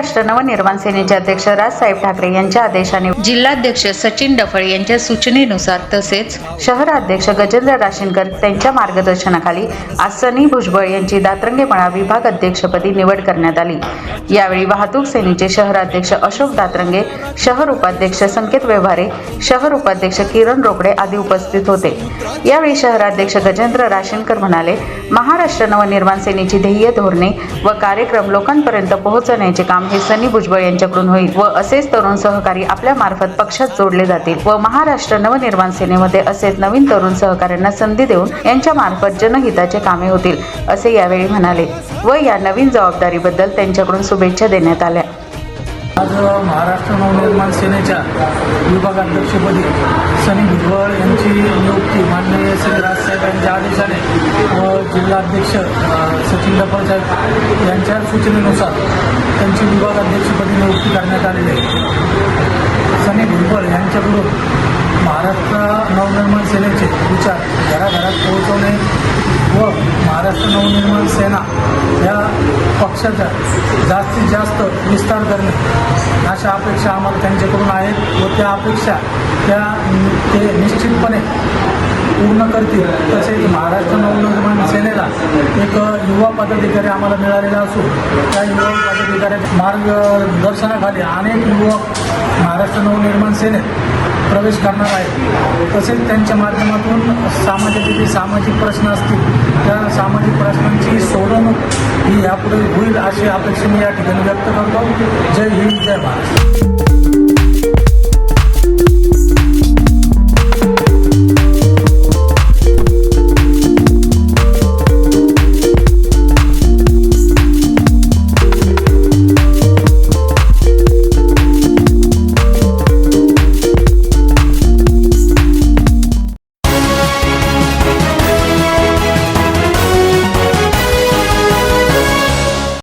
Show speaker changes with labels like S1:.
S1: महाराष्ट्र नवनिर्माण सेनेचे अध्यक्ष राजसाहेब ठाकरे यांच्या आदेशाने जिल्हाध्यक्ष सचिन डफळे यांच्या सूचनेनुसार तसेच शहराध्यक्ष गजेंद्र राशीनकर त्यांच्या मार्गदर्शनाखाली आज सनी भुजबळ यांची दातरंगेपणा विभाग अध्यक्षपदी निवड करण्यात आली. यावेळी वाहतूक सेनेचे शहराध्यक्ष अशोक दातरंगे शहर उपाध्यक्ष संकेत व्यवहारे शहर उपाध्यक्ष किरण रोकडे आदी उपस्थित होते. यावेळी शहराध्यक्ष गजेंद्र राशीनकर म्हणाले महाराष्ट्र नवनिर्माण सेनेची ध्येय धोरणे व कार्यक्रम लोकांपर्यंत पोहोचवण्याचे काम हे सनी भुजबळ यांच्याकडून होईल व असेच तरुण सहकारी आपल्या मार्फत पक्षात जोडले जातील व महाराष्ट्र नवनिर्माण सेनेमध्ये असेच नवीन तरुण सहकाऱ्यांना संधी देऊन यांच्या मार्फत जनहिताचे कामे होतील असे यावेळी म्हणाले व या नवीन जबाबदारीबद्दल त्यांच्याकडून शुभेच्छा देण्यात आल्या.
S2: आज महाराष्ट्र नवनिर्माण सेनेच्या विभागाध्यक्षपदी सनी भुजबळ यांची नियुक्ती माननीय श्री राजसाहेब यांच्या आदेशाने व जिल्हाध्यक्ष सचिन डफळ यांच्या सूचनेनुसार त्यांची विभागाध्यक्षपदी नियुक्ती करण्यात आलेली आहे. सनी भुजबळ यांच्याकडून महाराष्ट्र नवनिर्माण सेनेचे विचार घराघरात पोहोचवणे व महाराष्ट्र नवनिर्माण सेना या पक्षाचा जास्तीत जास्त विस्तार करणे अशा अपेक्षा आम्हाला त्यांच्याकडून आहेत व त्या अपेक्षा त्या ते निश्चितपणे पूर्ण करतील. तसेच महाराष्ट्र नवनिर्माण सेनेला एक युवा पदाधिकारी आम्हाला मिळालेला असून त्या युवा पदाधिकाऱ्याच्या मार्गदर्शनाखाली अनेक युवक महाराष्ट्र नवनिर्माण सेनेत प्रवेश करणार आहेत. तसेच त्यांच्या माध्यमातून समाजाचे जे सामाजिक प्रश्न असतील त्या सामाजिक प्रश्नांची सोडवणूक ही यापुढे होईल अशी अपेक्षा मी या ठिकाणी व्यक्त करतो. जय हिंद जय महाराष्ट्र.